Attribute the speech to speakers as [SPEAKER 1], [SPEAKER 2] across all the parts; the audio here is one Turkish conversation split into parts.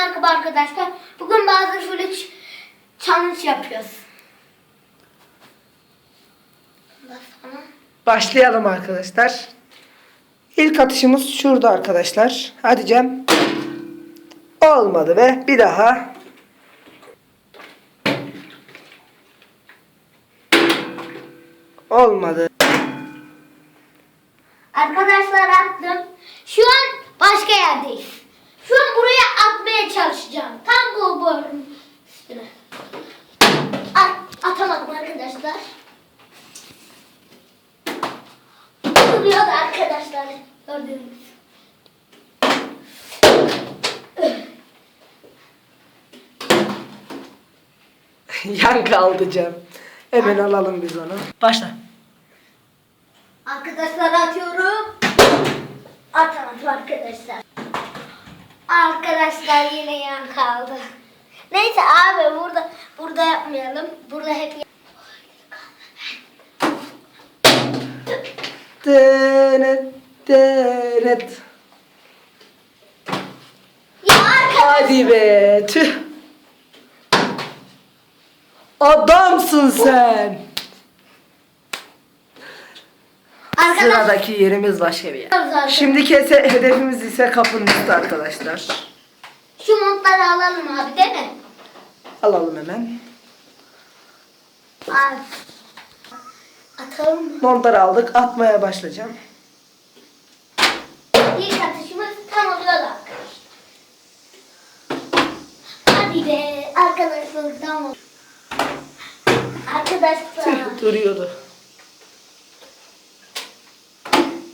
[SPEAKER 1] Merhaba arkadaşlar. Bugün bazı şöyle challenge yapıyoruz.
[SPEAKER 2] Başlayalım arkadaşlar. İlk atışımız şurada arkadaşlar. Hadi Cem. Olmadı ve bir daha. Olmadı.
[SPEAKER 1] Arkadaşlar attım. Şu an başka yerdeyiz. Şu an buraya atmaya çalışacağım. Tam bu borun üstüne. At, atamadım arkadaşlar. Duruyor da arkadaşlar. Gördüğünüz.
[SPEAKER 2] Yan kaldı Cem. Hemen alalım biz onu. Başla.
[SPEAKER 1] Arkadaşlar atıyorum. Atamadım arkadaşlar. Arkadaşlar yine yan kaldı. Neyse abi burada burada yapmayalım. Burada hep
[SPEAKER 2] Denet, denet.
[SPEAKER 1] ya arkadaşlar.
[SPEAKER 2] Hadi be. Tüh. Adamsın sen.
[SPEAKER 1] Arkadaşlar.
[SPEAKER 2] Sıradaki yerimiz başka bir yer.
[SPEAKER 1] Zaten.
[SPEAKER 2] Şimdiki hedefimiz ise kapının üstü arkadaşlar.
[SPEAKER 1] Şu montları alalım abi değil mi?
[SPEAKER 2] Alalım hemen.
[SPEAKER 1] Abi. Atalım mı?
[SPEAKER 2] Montları aldık. Atmaya başlayacağım.
[SPEAKER 1] İlk atışımız tam oluyor da arkadaşlar. Hadi be arkadaşlar tamam. Arkadaşlar.
[SPEAKER 2] Tüh, duruyordu.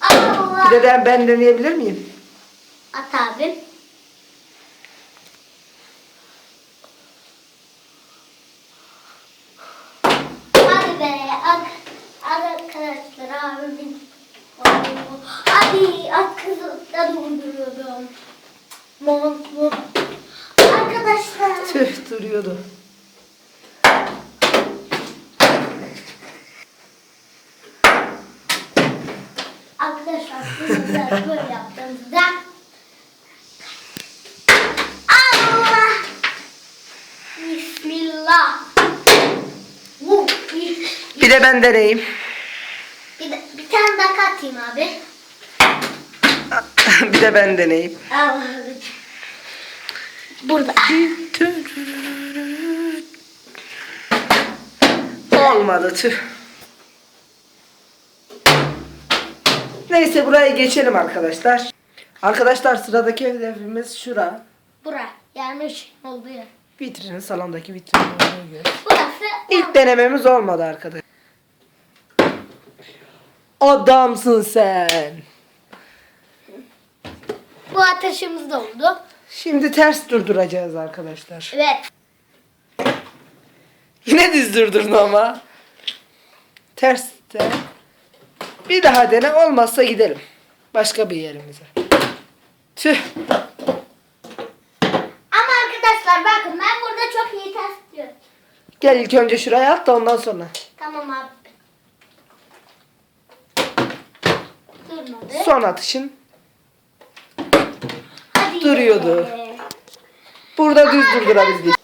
[SPEAKER 1] Allah.
[SPEAKER 2] Bir de ben, ben deneyebilir miyim?
[SPEAKER 1] At abi. Hadi be ak abimin Hadi at kızı da durduruyordum. Mont mu? Arkadaşlar.
[SPEAKER 2] Tüh duruyordu.
[SPEAKER 1] Arkadaşlar böyle yaptığımızda Allah Bismillah Bu bir,
[SPEAKER 2] de ben deneyeyim.
[SPEAKER 1] Tane daha katayım abi.
[SPEAKER 2] bir de ben deneyeyim.
[SPEAKER 1] Burada.
[SPEAKER 2] Olmadı tüh. Neyse buraya geçelim arkadaşlar. Arkadaşlar sıradaki hedefimiz şura.
[SPEAKER 1] Bura. Yanlış oldu ya.
[SPEAKER 2] Vitrinin salondaki vitrin.
[SPEAKER 1] Burası
[SPEAKER 2] İlk denememiz olmadı arkadaş. Adamsın sen.
[SPEAKER 1] bu ateşimiz de oldu.
[SPEAKER 2] Şimdi ters durduracağız arkadaşlar.
[SPEAKER 1] Evet.
[SPEAKER 2] Yine düz durdurdun ama. Ters de. Bir daha dene olmazsa gidelim. Başka bir yerimize. Tüh.
[SPEAKER 1] Ama arkadaşlar bakın ben burada çok iyi ters diyorum.
[SPEAKER 2] Gel ilk önce şuraya at da ondan sonra.
[SPEAKER 1] Tamam abi. Durmadı.
[SPEAKER 2] Son atışın.
[SPEAKER 1] Hadi
[SPEAKER 2] duruyordu.
[SPEAKER 1] be.
[SPEAKER 2] Burada düz durdurabildik.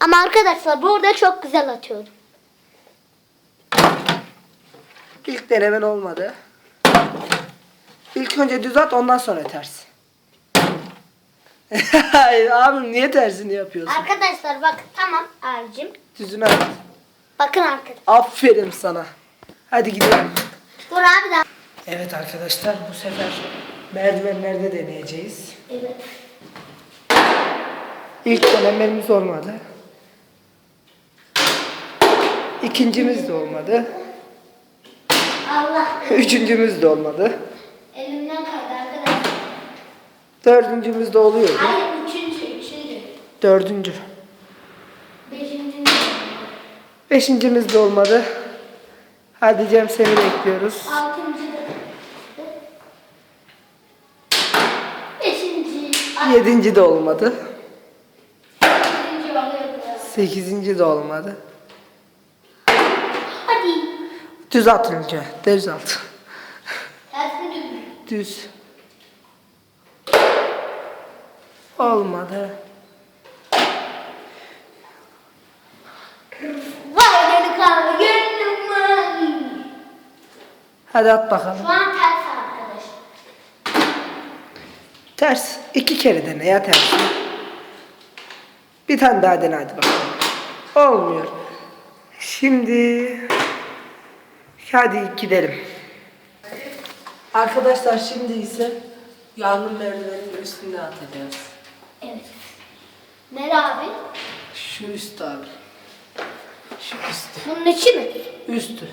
[SPEAKER 1] Ama arkadaşlar burada çok güzel atıyordum.
[SPEAKER 2] İlk denemen olmadı. İlk önce düz at ondan sonra ters. Abim niye tersini yapıyorsun?
[SPEAKER 1] Arkadaşlar bak tamam abicim.
[SPEAKER 2] Düzünü at.
[SPEAKER 1] Bakın arkadaşlar.
[SPEAKER 2] Aferin sana. Hadi gidelim.
[SPEAKER 1] Dur abi daha.
[SPEAKER 2] Evet arkadaşlar bu sefer merdivenlerde deneyeceğiz.
[SPEAKER 1] Evet.
[SPEAKER 2] İlk denememiz olmadı. İkincimiz de olmadı.
[SPEAKER 1] Allah
[SPEAKER 2] Üçüncümüz de olmadı.
[SPEAKER 1] elimden kaydı arkadaşlar.
[SPEAKER 2] Dördüncümüz de oluyordu.
[SPEAKER 1] Hayır üçüncü, üçüncü.
[SPEAKER 2] Dördüncü.
[SPEAKER 1] Beşinci.
[SPEAKER 2] Beşincimiz de olmadı. Hadi Cem seni bekliyoruz.
[SPEAKER 1] Altıncı da. Beşinci.
[SPEAKER 2] Yedinci de olmadı. Sekizinci de olmadı.
[SPEAKER 1] Hadi.
[SPEAKER 2] Düz at önce. Düz at. Düz. Olmadı.
[SPEAKER 1] Vay delikanlı gönlüm var.
[SPEAKER 2] Hadi at bakalım.
[SPEAKER 1] Şu an ters arkadaşlar.
[SPEAKER 2] Ters. iki kere dene ya ters. Bir tane daha dene hadi bakalım. Olmuyor. Şimdi hadi gidelim. Arkadaşlar şimdi ise yangın merdiveninin üstüne atacağız.
[SPEAKER 1] Evet. Nere abi?
[SPEAKER 2] Şu üst abi. Şu üstü.
[SPEAKER 1] Bunun içi mi?
[SPEAKER 2] Üstü.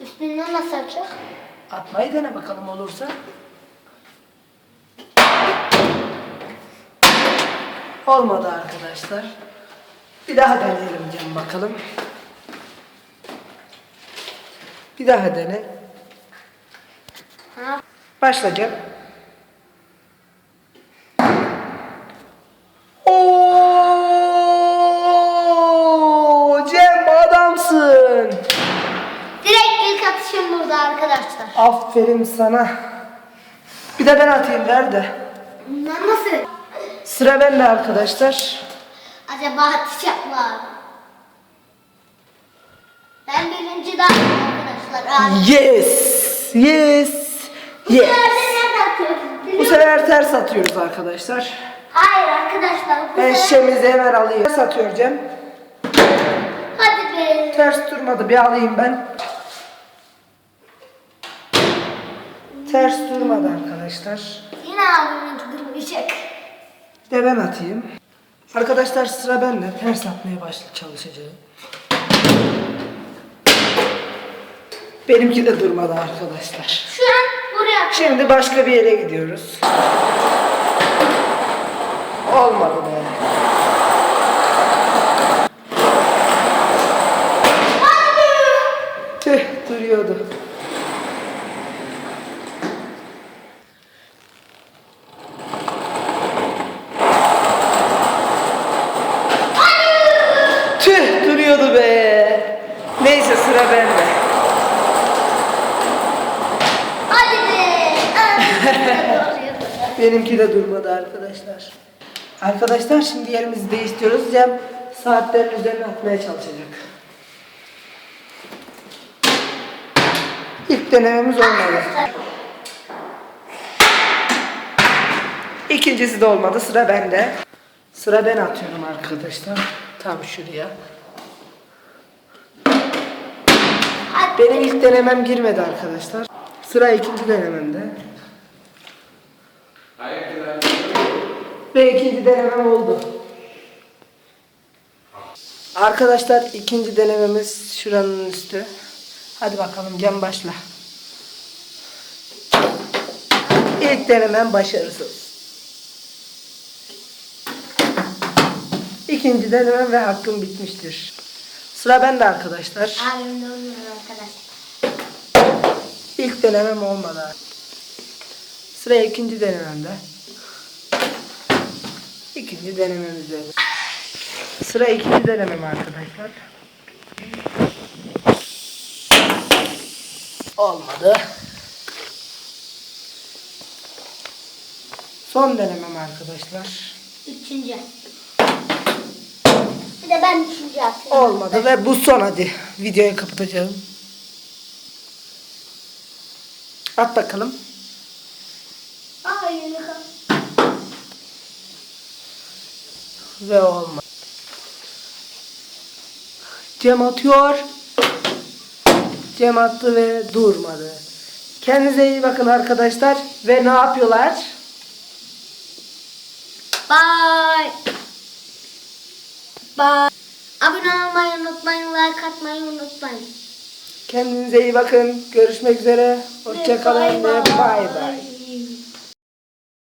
[SPEAKER 1] Üstünden nasıl açacak?
[SPEAKER 2] Atmayı dene bakalım olursa. Olmadı arkadaşlar. Bir daha deneyelim Cem bakalım. Bir daha dene. Başla. Oo, Cem adamsın.
[SPEAKER 1] Direkt ilk atışım burada arkadaşlar.
[SPEAKER 2] Aferin sana. Bir de ben atayım ver de.
[SPEAKER 1] Nasıl?
[SPEAKER 2] Sıra bende arkadaşlar.
[SPEAKER 1] Acaba atacak mı abi? Ben birinci daha arkadaşlar. Abi.
[SPEAKER 2] Yes. Yes.
[SPEAKER 1] Bu
[SPEAKER 2] Yes.
[SPEAKER 1] sefer de nerede atıyoruz?
[SPEAKER 2] Bu
[SPEAKER 1] musun?
[SPEAKER 2] sefer ters atıyoruz arkadaşlar.
[SPEAKER 1] Hayır arkadaşlar. Bu
[SPEAKER 2] Ben
[SPEAKER 1] sefer...
[SPEAKER 2] şişemizi hemen alayım. Ters atıyor Cem.
[SPEAKER 1] Hadi be.
[SPEAKER 2] Ters durmadı. Bir alayım ben. Ters durmadı arkadaşlar.
[SPEAKER 1] Yine abimin durmayacak.
[SPEAKER 2] De ben atayım. Arkadaşlar sıra bende. Ters atmaya başla çalışacağım. Benimki de durmadı arkadaşlar.
[SPEAKER 1] Şu an buraya
[SPEAKER 2] Şimdi başka bir yere gidiyoruz. Olmadı be. Tüh duruyordu. Tüh duruyordu be. Neyse sıra bende.
[SPEAKER 1] Hadi be. Hadi.
[SPEAKER 2] Benimki de durmadı arkadaşlar. Arkadaşlar şimdi yerimizi değiştiriyoruz. Cem saatlerin üzerine atmaya çalışacak. İlk denememiz olmadı. İkincisi de olmadı. Sıra bende. Sıra ben atıyorum arkadaşlar. Tam şuraya. Benim ilk denemem girmedi arkadaşlar. Sıra ikinci denememde. Ve ikinci denemem oldu. Arkadaşlar ikinci denememiz şuranın üstü. Hadi bakalım Cem başla. İlk denemem başarısız. İkinci denemem ve hakkım bitmiştir. Sıra bende arkadaşlar.
[SPEAKER 1] Abim de arkadaşlar.
[SPEAKER 2] İlk denemem olmadı. Sıra ikinci denememde. İkinci denememizde. Sıra ikinci denemem arkadaşlar. Olmadı. Son denemem arkadaşlar.
[SPEAKER 1] Üçüncü. Bir de ben üçüncü atıyorum.
[SPEAKER 2] Olmadı ve bu son hadi. Videoyu kapatacağım. At bakalım.
[SPEAKER 1] Hayır.
[SPEAKER 2] Ve olmadı. Cem atıyor. Cem attı ve durmadı. Kendinize iyi bakın arkadaşlar. Ve ne yapıyorlar?
[SPEAKER 1] Bye. Bye. Abone olmayı unutmayın, like atmayı unutmayın.
[SPEAKER 2] Kendinize iyi bakın. Görüşmek üzere. Hoşçakalın ve
[SPEAKER 1] Bye bye.
[SPEAKER 2] bay bay.